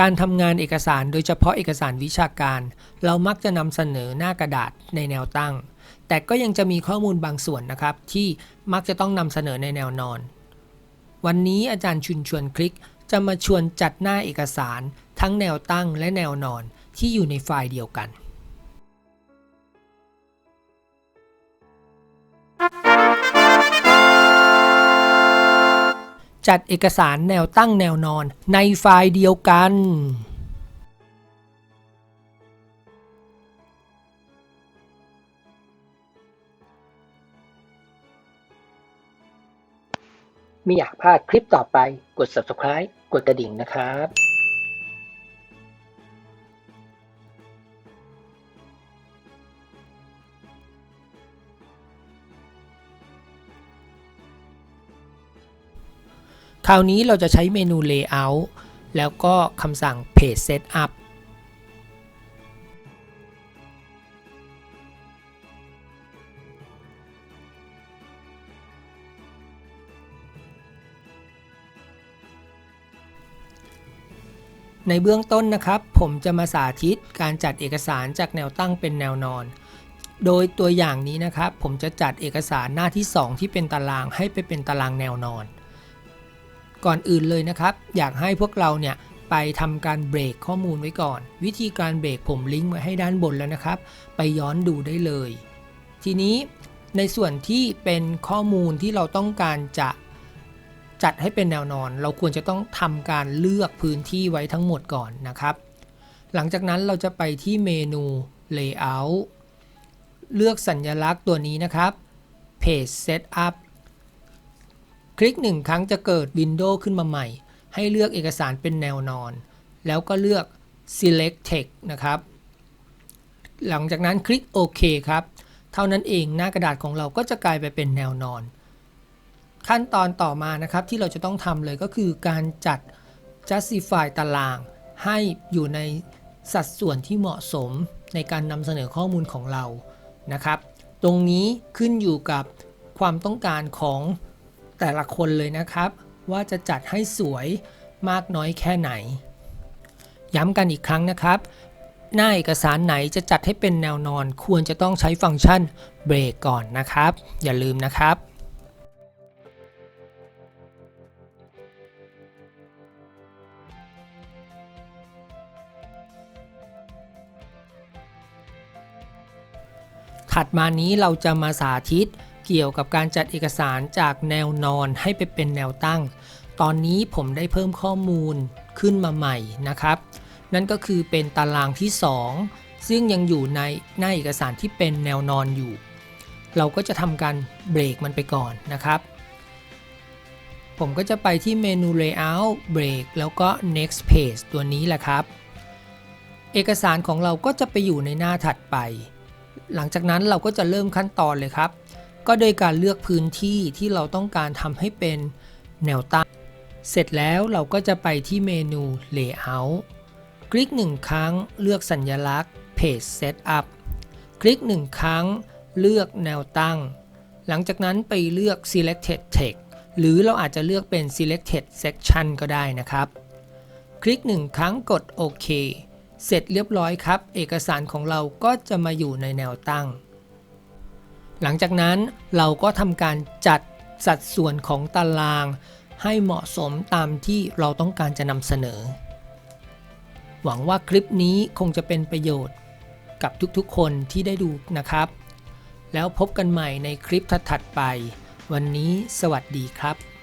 การทำงานเอกสารโดยเฉพาะเอกสารวิชาการ เรามักจะนำเสนอหน้ากระดาษในแนวตั้ง แต่ก็ยังจะมีข้อมูลบางส่วนนะครับ ที่มักจะต้องนำเสนอในแนวนอน วันนี้อาจารย์ชุนชวนคลิก จะมาชวนจัดหน้าเอกสาร ทั้งแนวตั้งและแนวนอนที่อยู่ในไฟล์เดียวกัน จัดเอกสารแนวตั้งแนวนอนในไฟล์เดียวกันไม่อยากพลาดคลิปต่อไป กด subscribe กดกระดิ่งนะครับ คราวนี้เราจะใช้เมนู Layout แล้วก็คำสั่ง Page Setup ในเบื้องต้นนะครับ ผมจะมาสาธิตการจัดเอกสารจากแนวตั้งเป็นแนวนอน โดยตัวอย่างนี้นะครับ ผมจะจัดเอกสารหน้าที่ 2 ที่เป็นตารางให้ไปเป็นตารางแนวนอน ก่อนอื่นเลยนะครับ อยากให้พวกเราเนี่ยไปทำการเบรกข้อมูลไว้ก่อน วิธีการเบรกผมลิงก์ไว้ให้ด้านบนแล้วนะครับ ไปย้อนดูได้เลย ทีนี้ในส่วนที่เป็นข้อมูลที่เราต้องการจะจัดให้เป็นแนวนอน เราควรจะต้องทำการเลือกพื้นที่ไว้ทั้งหมดก่อนนะครับ หลังจากนั้นเราจะไปที่เมนู Layout เลือกสัญลักษณ์ตัวนี้นะครับ Page Setup คลิกหนึ่งครั้งจะเกิดวินโดว์ขึ้นมาใหม่ ให้เลือกเอกสารเป็นแนวนอน แล้วก็เลือก select text นะครับ หลังจากนั้นคลิกโอเคครับ เท่านั้นเองหน้ากระดาษของเราก็จะกลายไปเป็นแนวนอน ขั้นตอนต่อมานะครับที่เราจะต้องทำเลยก็คือการจัด justify ตาราง ให้อยู่ในสัดส่วนที่เหมาะสมในการนำเสนอข้อมูลของเรานะครับ ตรงนี้ขึ้นอยู่กับความต้องการของ แต่ละคนเลยนะครับ ว่าจะจัดให้สวยมากน้อยแค่ไหน ย้ำกันอีกครั้งนะครับ หน้าเอกสารไหนจะจัดให้เป็นแนวนอน ควรจะต้องใช้ฟังก์ชันเบรกก่อนนะครับ อย่าลืมนะครับถัดมานี้เราจะมาสาธิต เกี่ยวกับการจัดเอกสารจากแนวนอนให้ไปเป็นแนวตั้ง ตอนนี้ผมได้เพิ่มข้อมูลขึ้นมาใหม่นะครับ นั่นก็คือเป็นตารางที่ 2 ซึ่งยังอยู่ในหน้าเอกสารที่เป็นแนวนอนอยู่ เราก็จะทำการเบรกมันไปก่อนนะครับ ผมก็จะไปที่เมนู Layout Break แล้วก็ Next Page ตัวนี้แหละครับ เอกสารของเราก็จะไปอยู่ในหน้าถัดไป หลังจากนั้นเราก็จะเริ่มขั้นตอนเลยครับ ก็โดยการเลือกพื้นที่ที่เราต้องการทำให้เป็นแนวตั้ง เสร็จแล้วเราก็จะไปที่เมนู Layout คลิก 1 ครั้งเลือกสัญลักษณ์ Page Setup คลิก 1 ครั้งเลือกแนวตั้ง หลังจากนั้นไปเลือก Selected Text หรือเราอาจจะเลือกเป็น Selected Section ก็ได้นะครับ คลิก 1 ครั้งกดโอเคเสร็จเรียบร้อยครับ เอกสารของเราก็จะมาอยู่ในแนวตั้ง หลังจากนั้นเราก็ทำการจัดสัดส่วนของตาราง ให้เหมาะสมตามที่เราต้องการจะนำเสนอ หวังว่าคลิปนี้คงจะเป็นประโยชน์กับทุกๆคนที่ได้ดูนะครับ แล้วพบกันใหม่ในคลิปถัดๆไป วันนี้สวัสดีครับ